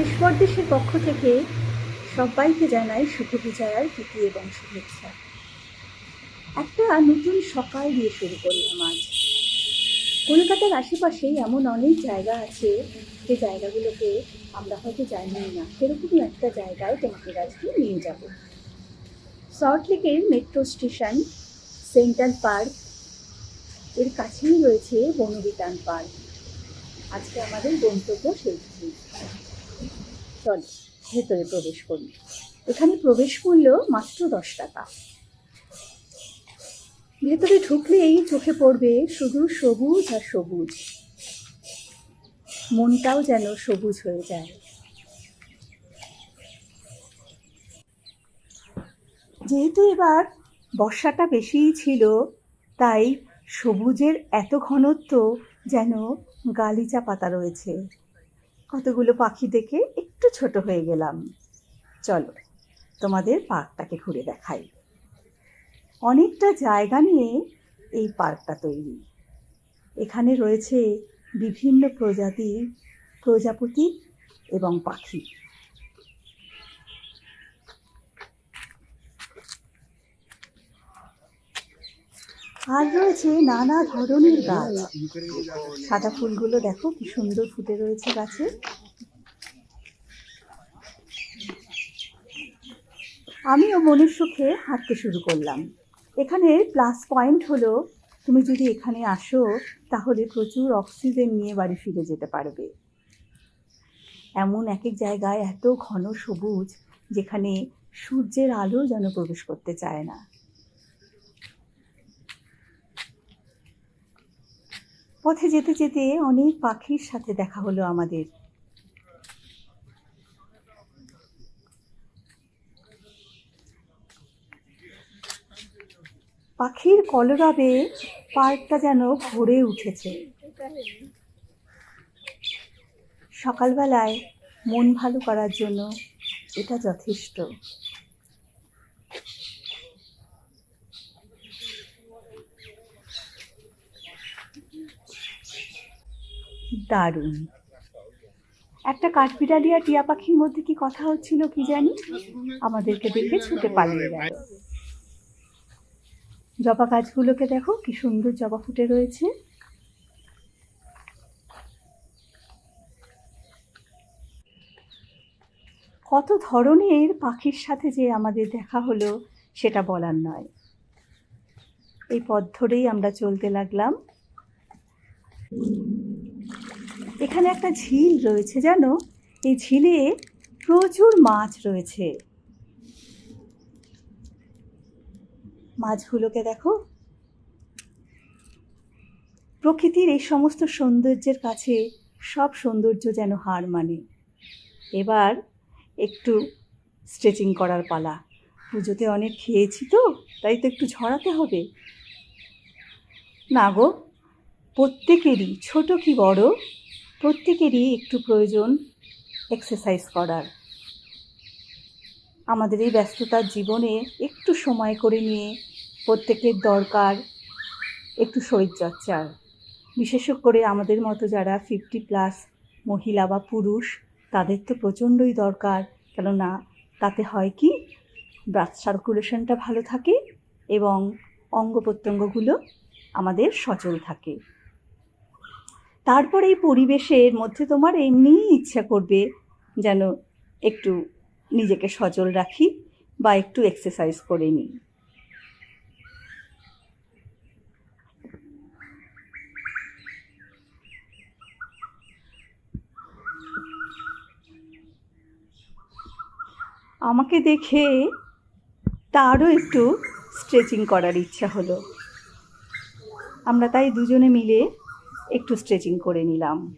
দেশ পরদেশের পক্ষ থেকে সবাইকে জানাই শুভ বিজয়ার প্রীতি এবং শুভেচ্ছা। একটা নতুন সকাল দিয়ে শুরু করলাম আজ। কলকাতার আশেপাশেই এমন অনেক জায়গা আছে, যে জায়গাগুলোকে আমরা হয়তো জানি না। সেরকমই একটা জায়গায় তোমাকে আজকে নিয়ে যাব। সল্টলেকের মেট্রো স্টেশন সেন্ট্রাল পার্কের কাছেই রয়েছে বনবিতান পার্ক। আজকে আমাদের গন্তব্য সেইখানে চল, ভেতরে প্রবেশ করি এখানে প্রবেশ মূল্য মাত্র দশ টাকা। ভেতরে ঢুকলেই চোখে পড়বে শুধু সবুজ আর সবুজ। মনটাও যেন সবুজ হয়ে যায়। যেহেতু এবার বর্ষাটা বেশিই ছিল, তাই সবুজের এত ঘনত্ব যেন গালিচা পাতা রয়েছে। কতগুলো পাখি দেখে একটু ছোট হয়ে গেলাম। চলো, তোমাদের পার্কটাকে ঘুরে দেখাই। অনেকটা জায়গা নিয়ে এই পার্কটা তৈরি। এখানে রয়েছে বিভিন্ন প্রজাতির প্রজাপতি এবং পাখি। আর রয়েছে নানা ধরনের গাছ। সাদা ফুলগুলো দেখো, কি সুন্দর ফুটে রয়েছে গাছে। আমিও মনের সুখে হাঁটতে শুরু করলাম। এখানে প্লাস পয়েন্ট হলো, তুমি যদি এখানে আসো, তাহলে প্রচুর অক্সিজেন নিয়ে বাড়ি ফিরে যেতে পারবে। এমন এক এক জায়গায় এত ঘন সবুজ, যেখানে সূর্যের আলো যেন প্রবেশ করতে চায় না। পথে যেতে যেতে অনেক পাখির সাথে দেখা হলো আমাদের। পাখির কলরবে পার্কটা যেন ভরে উঠেছে। সকালবেলায় মন ভালো করার জন্য এটা যথেষ্ট। দারুণ। একটা কাঠবিড়ালি আর টিয়া পাখির মধ্যে কি কথা হচ্ছিল কি জানি? আমাদেরকে দেখে ছুটে পালিয়ে গেল। জবা গাছগুলোকে দেখো, কি সুন্দর জবা ফুটে রয়েছে। কত ধরনের পাখির সাথে যে আমাদের দেখা হলো, সেটা বলার নয়। এই পথ ধরেই আমরা চলতে লাগলাম। এখানে একটা ঝিল রয়েছে, জানো? এই ঝিলে প্রচুর মাছ রয়েছে। মাছগুলোকে দেখো। প্রকৃতির এই সমস্ত সৌন্দর্যের কাছে সব সৌন্দর্য যেন হার মানে। এবার একটু স্ট্রেচিং করার পালা। পুজোতে অনেক খেয়েছি তো, তাই তো একটু ঝরাতে হবে। না গো, প্রত্যেকেরই, ছোট কি বড়? প্রত্যেকেরই একটু প্রয়োজন এক্সারসাইজ করার। আমাদের এই ব্যস্ততার জীবনে একটু সময় করে নিয়ে প্রত্যেকের দরকার একটু শরীরচর্চার। বিশেষ করে আমাদের মতো যারা ফিফটি প্লাস মহিলা বা পুরুষ, তাদের তো প্রচণ্ডই দরকার। কেননা তাতে হয় কি? ব্লাড সার্কুলেশনটা ভালো থাকে এবং অঙ্গ প্রত্যঙ্গগুলো আমাদের সচল থাকে। তারপর এই পরিবেশের মধ্যে তোমার এমনিই ইচ্ছা করবে যেন একটু নিজেকে সচল রাখি বা একটু এক্সারসাইজ করে নিই। আমাকে দেখে তারও একটু স্ট্রেচিং করার ইচ্ছা হলো। আমরা তাই দুজনে মিলে একটু স্ট্রেচিং করে নিলাম।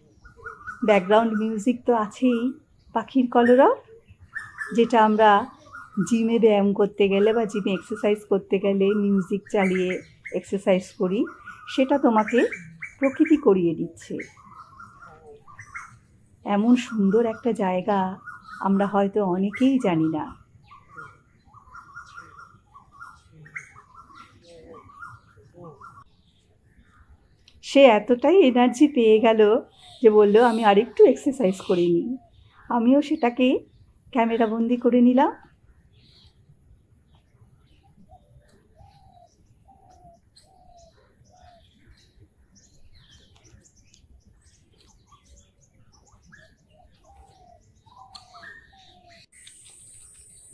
ব্যাকগ্রাউন্ড মিউজিক তো আছেই, পাখির কলরব, যেটা আমরা জিমে ব্যায়াম করতে গেলে বা জিমে এক্সারসাইজ করতে গেলে মিউজিক চালিয়ে এক্সারসাইজ করি, সেটা তোমাকে প্রকৃতি করিয়ে দিচ্ছে। এমন সুন্দর একটা জায়গা আমরা হয়তো অনেকেই জানি না। সে এতটাই এনার্জি পেয়ে গেল যে বলল, আমি আরেকটু এক্সারসাইজ করে নিই। আমিও সেটাকে ক্যামেরাবন্দি করে নিলাম।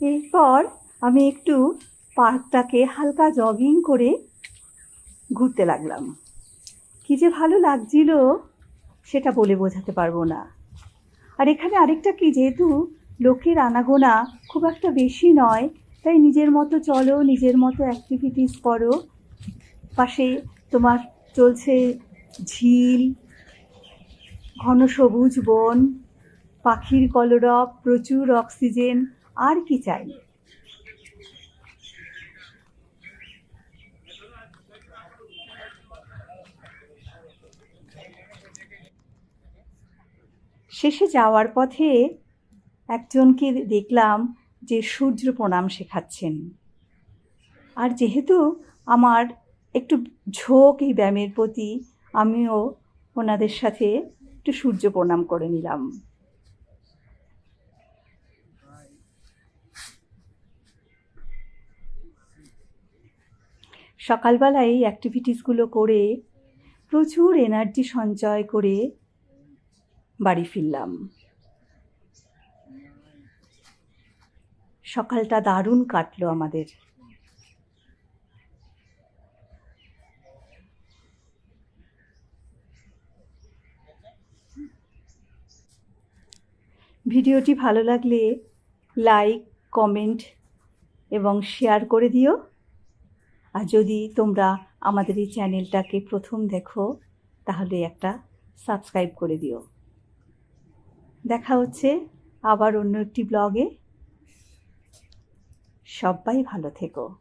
এরপর আমি একটু পার্কটাকে হালকা জগিং করে ঘুরতে লাগলাম। কি যে ভালো লাগছিল সেটা বলে বোঝাতে পারব না। আর এখানে আরেকটা কি, যেহেতু লোকের আনাগোনা খুব একটা বেশি নয়, তাই নিজের মতো চলো, নিজের মতো অ্যাক্টিভিটিস করো। পাশে তোমার চলছে ঝিল, ঘন সবুজ বন, পাখির কলরব, প্রচুর অক্সিজেন আর কি চাই? শেষে যাওয়ার পথে একজনকে দেখলাম যে সূর্য প্রণাম শেখাচ্ছেন। আর যেহেতু আমার একটু ঝোঁক এই ব্যায়ামের প্রতি, আমিও ওনাদের সাথে একটু সূর্য প্রণাম করে নিলাম। সকালবেলায় এই অ্যাক্টিভিটিসগুলো করে প্রচুর এনার্জি সঞ্চয় করে বাড়ি ফিরলাম। সকালটা দারুণ কাটলো আমাদের। ভিডিওটি ভালো লাগলে লাইক, কমেন্ট এবং শেয়ার করে দিও। আর যদি তোমরা আমাদের এই চ্যানেলটাকে প্রথম দেখো, তাহলে একটা সাবস্ক্রাইব করে দিও। দেখা হচ্ছে আবার অন্য একটি ব্লগে। সবাই ভালো থেকো।